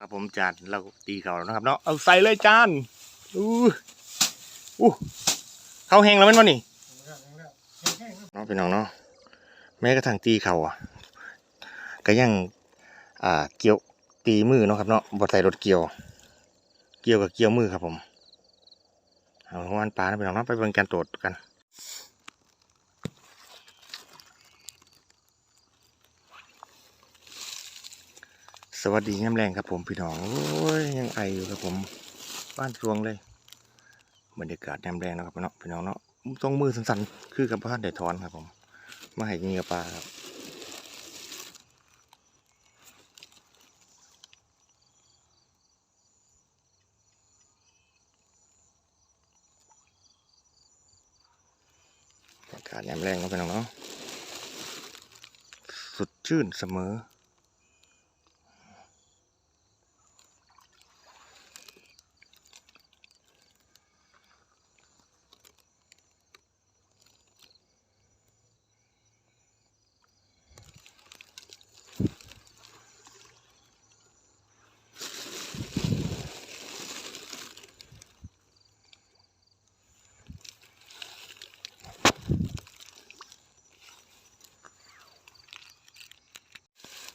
ครับผมจานเราตีเขาแล้วนะครับเนาะเอาใส่เลยจานอู้อู้เข้าแห้งแล้วแมันวะนี่เนาะพี่น้องเนาะแม้กระทั่งตีเขาอะก็ยังอ่าเกี่ยวตีมือเนาะครับเนาะบดใส่รถเกี่ยว เกี่ยวกับเกี่ยวมือครับผมเอาของวันปลานะพี่น้องเนาะไปเบิ่งการตรวจกัน สวัสดีย่ำแรงครับผมพี่น้อง โอ้ยยังไออยู่ครับผมบ้านรวงเลยบรรยากาศย่ำแรงนะครับพี่น้องพี่น้องเนาะต้องมือสั่นๆคือกับบ้านเดทอนครับผมมาให้ยิงกับปลาครับอากาศย่ำแรงครับพี่น้องเนาะสดชื่นเสมอ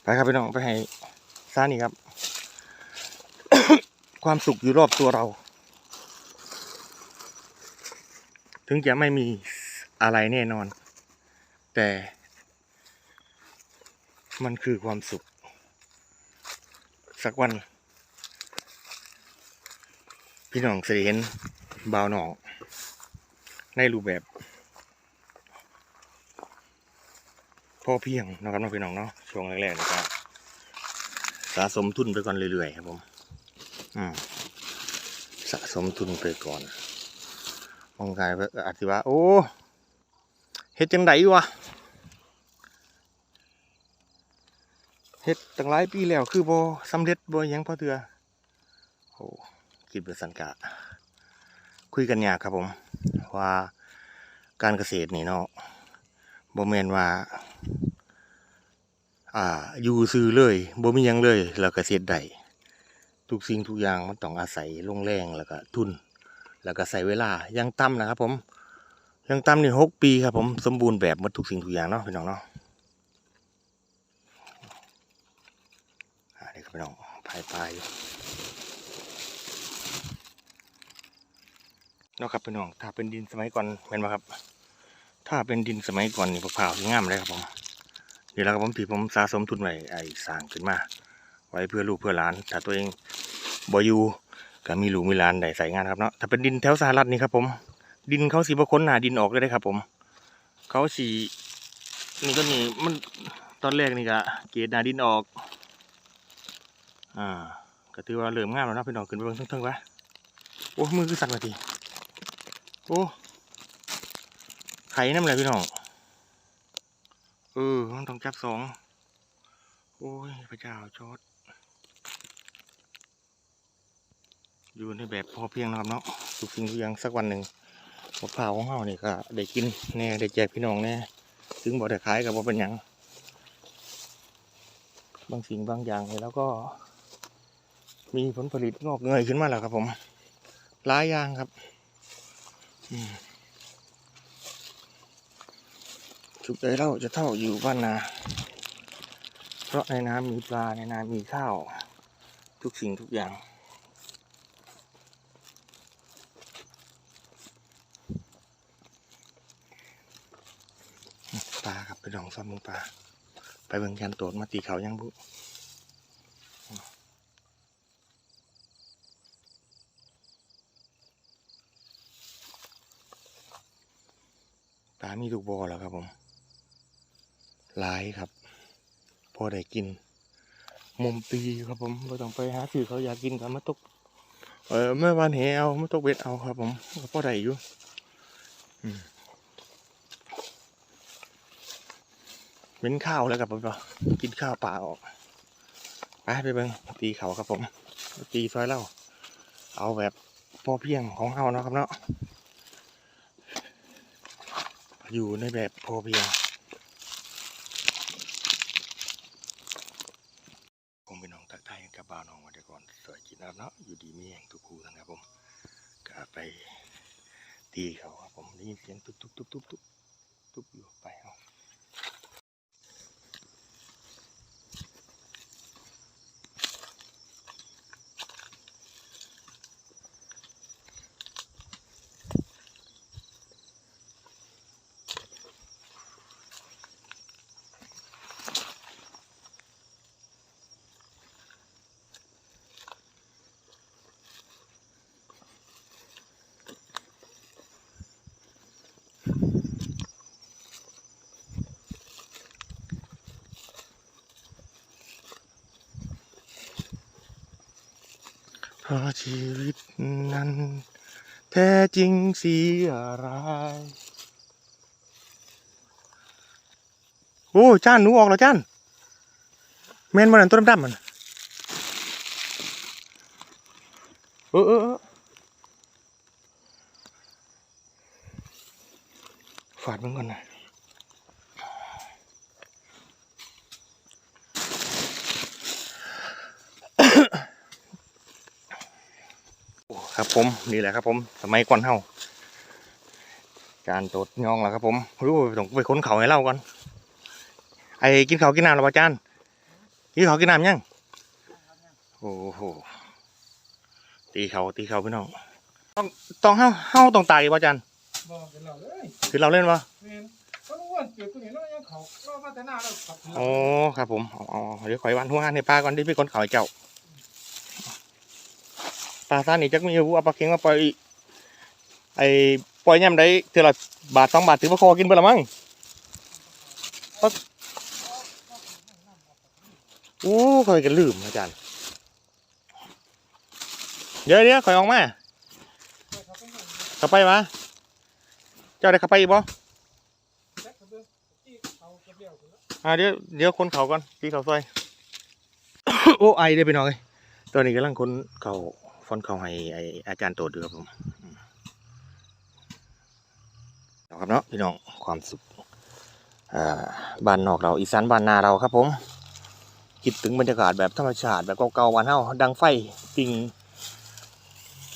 ไปครับพี่น้องไปให้ซ่านี่ครับ ความสุขอยู่รอบตัวเรา ถึงจะไม่มีอะไรแน่นอน แต่ มันคือความสุข สักวัน พี่น้องเสียเห็นบ่าวหนองในรูปแบบ พอเพียงนะครับน้องพี่น้องเนาะช่วงแรกๆนะครับสะสมทุนไปก่อนเรื่อยๆครับผมอืมสะสมทุนไปก่อนมองกายว่าอาจจะว่า โอ้เฮ็ดจังไดวะเฮ็ดตั้งหลายปีแล้วคือบ่สำเร็จบ่ยังพอเถื่อโอ้คิดเป็นสันกะ คุยกันยากครับผม ว่าการเกษตรนี่เนาะ บ่แมนว่า อ่า อยู่ซื้อเลยบ่มียังเลย แล้วก็เฮ็ดได้ทุกสิ่งทุกอย่างมันต้องอาศัยลงแรงแล้วก็ทุน แล้วก็ใส่เวลายังต่ำนะครับ ผม ยังต่ำนี่หกปีครับ ผมสมบูรณ์แบบหมดทุกสิ่งทุกอย่างเนาะพี่น้องเนาะอ่านี่ครับพี่น้องพายปลายอยู่เนาะครับพี่น้องถ้าเป็นดินสมัยก่อนเป็นไหมครับ ถ้าเป็นดินสมัยก่อนนี่มะพร้าวที่งามเลยครับผมนี่และครับผมที่ผมสะสมทุนไว้ไอ้สร้างขึ้นมา ไว้เพื่อลูกเพื่อหลานถ้าตัวเองบอยู่ก็มีลูกมีหลานได้ใส่งานครับเนาะถ้าเป็นดินแถวสหรัฐนี่ครับผม ดินเขาสีบค้นหนาดินออกเลยได้ครับผม เขาสีนี่ก็นี่มันตอนแรกนี่ก็เกตหนาดินออก อ่าก็ถือว่าเริ่มงามแล้วนะพี่น้องขึ้นไปเบิ่งเทิงๆวะโอ้มือคือสั่นมาทีโอ้ ไข่น้ำอะไรพี่น้องเออมันต้องจับสองโอ้ยพระเจ้าชดอยู่ในแบบพอเพียงนะครับเนาะทุกสิ่งทุกอย่างสักวันหนึ่งมะพร้าวของเฮานี่ก็ได้กินแน่ได้แจกพี่น้องแน่ถึงบ่ได้ขายกับบ่เป็นหยังบางสิ่งบางอย่างเนี่ยแล้วก็ มีผลผลิตงอกเงยขึ้นมาแล้วครับผมหลายอย่างครับ อืม สุขใจเราจะเท่าอยู่บ้านนา เพราะในน้ำมีปลาในนามีข้าว ทุกสิ่งทุกอย่าง ปลาครับไปลองซ้อมมึงปลา ไปเบิ่งแกนโตดมาตีเขายังบุปลามีทุกบ่อแล้วครับผม หลายครับ พอได้กินมุมปีครับผมเราต้องไปหาสื่อเขาอยากกินกันมาตกเออเมื่อวานเหเอามาตกเบ็ดเอาครับผมพอได้อยู่เป็นข้าวแล้วครับผมก็กินข้าวป่าออกไปไปเบิ่งตีเขาครับผม ตีซอยเล่าเอาแบบพอเพียงของเฮาเนาะครับเนาะอยู่ในแบบพอเพียง ผมเป็นน้องทักทายกับบ่าวน้องวันเดียวก่อน สวยกินนะครับเนาะอยู่ดีมีแห่งทุกคู่นะครับผมก็ไป ตีเขาครับผมได้ยินเสียงตุ๊บตุ๊บตุ๊บตุ๊บตุ๊บตุ๊บอยู่ ราะชีวิตนั้น แท้จริงสีอะไรโอ้จ้านหนูออกแล้วจ้านแมนมันนั่นต้นดำๆมันเออเออฝาดมันก่อนนะ ครับผมนี่แหละครับผม สมัยก่อนเฮาการตดยองแล้วครับผมรู้ต้องไปค้นเขาให้เล่าก่อนไอ้กินข้าวกินน้ำแล้วป่ะจานกินข้าวกินน้ำยังโอ้โหตีเขาตีเขาพี่น้องต้องต้องเฮาเฮาต้องตายป่ะจานบอกเป็นเราเลยคือเราเล่นป่ะแม่นเขารู้ว่าจุดตรงนี้เรายังเขาเรามาแต่หน้าเราขับโอ้ครับผมเอาเอาเอาเดี๋ยวขอยวันหัวในปลาก่อนที่พี่คนเขาให้เจ้าปลาซานนี่จักมีอาวุธเอาปลาเค็งมาปล่อยไอ้ปล่อยย่ำได้เท่าละบาทสองบาทถือว่าคอกินเบ่ละมั้งโอ้คอยกันลืมอาจารย์เดี๋ยวเดี๋ยวคอยออกมาข้าไปมาเจ้าได้ข้าไปอีกบ่อ่าเดี๋ยวเดี๋ยวคนเขาก่อนพี่เขาซอย โอ้ไอได้ไปหน่อยตอนนี้กำลังคนเขา ฟอนเขาให้ไออาจารย์โตดอยู่ครับผมอืมเอาครับเนาะพี่น้องความสุขบ้านนอกเราอีสานบ้านนาเราครับผม คิดถึงบรรยากาศแบบธรรมชาติแบบเก่าๆบ้านเฮาดังไฟปิง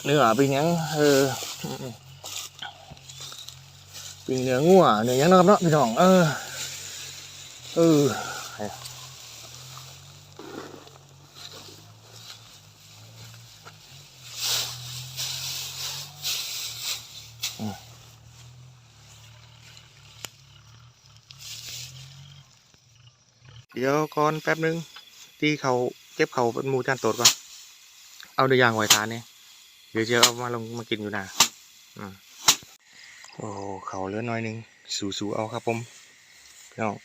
เนื้อปิงยังเออปิงเนื้องัวเนื้อยังนะครับเนาะพี่น้องเออเออ เดี๋ยวก่อนแป๊บนึงตีเขาเก็บเขาเป็นมูจานตดก่อนเอาเนื้อย่างไว้ทานเนี่ยเดี๋ยวจะเอามาลงมากินอยู่นะอืมโอ้เขาเหลือน้อยหนึง สูๆเอาครับผมพี่น้อง